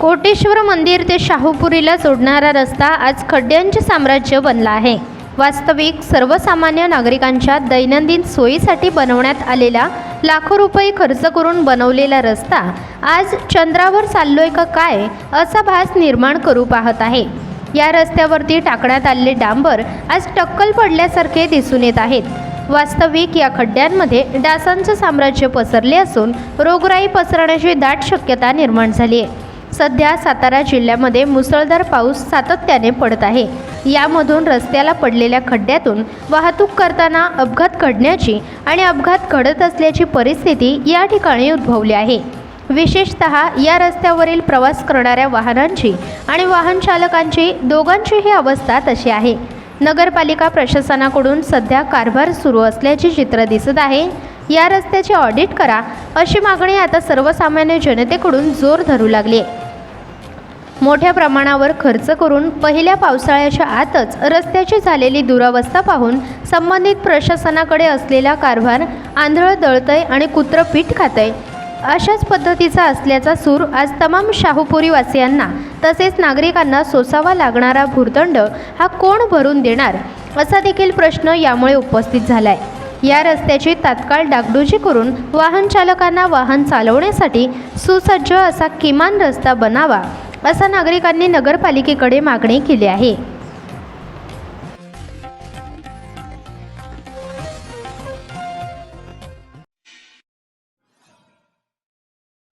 कोटेश्वर मंदिर ते शाहूपुरीला जोडणारा रस्ता आज खड्ड्यांचे साम्राज्य बनला आहे. वास्तविक सर्वसामान्य नागरिकांच्या दैनंदिन सोयीसाठी बनवण्यात आलेला लाखो रुपये खर्च करून बनवलेला रस्ता आज चंद्रावर चाललोय का काय असा भास निर्माण करू पाहत आहे. या रस्त्यावरती टाकण्यात आलेले डांबर आज टक्कल पडल्यासारखे दिसून येत आहेत. वास्तविक या खड्ड्यांमध्ये डासांचं साम्राज्य पसरले असून रोगराई पसरण्याची दाट शक्यता निर्माण झाली आहे सध्या सातारा जिल्ह्यामध्ये मुसळधार पाऊस सातत्याने पडत आहे. यामधून रस्त्याला पडलेल्या खड्ड्यातून वाहतूक करताना अपघात घडण्याची आणि अपघात घडत असल्याची परिस्थिती या ठिकाणी उद्भवली आहे. विशेषत या रस्त्यावरील प्रवास करणाऱ्या वाहनांची आणि वाहन चालकांची दोघांचीही अवस्था तशी आहे. नगरपालिका प्रशासनाकडून सध्या कारभार सुरू असल्याचे चित्र दिसत आहे. या रस्त्याचे ऑडिट करा अशी मागणी आता सर्वसामान्य जनतेकडून जोर धरू लागली आहे. मोठ्या प्रमाणावर खर्च करून पहिल्या पावसाळ्याच्या आतच रस्त्याची झालेली दुरावस्था पाहून संबंधित प्रशासनाकडे असलेला कारभार आंधळ दळतय आणि कुत्रं पीठ खातंय. अशाच पद्धतीचा असल्याचा सूर आज तमाम शाहूपुरी वासियांना तसेच नागरिकांना सोसावा लागणारा भूर्दंड हा कोण भरून देणार असा देखील प्रश्न यामुळे उपस्थित झाला आहे या रस्त्याची तात्काळ डागडुजी करून वाहन चालकांना वाहन चालवण्यासाठी सुसज्ज असा किमान रस्ता बनावा. असा नागरिकांनी नगरपालिकेकडे मागणी केली आहे.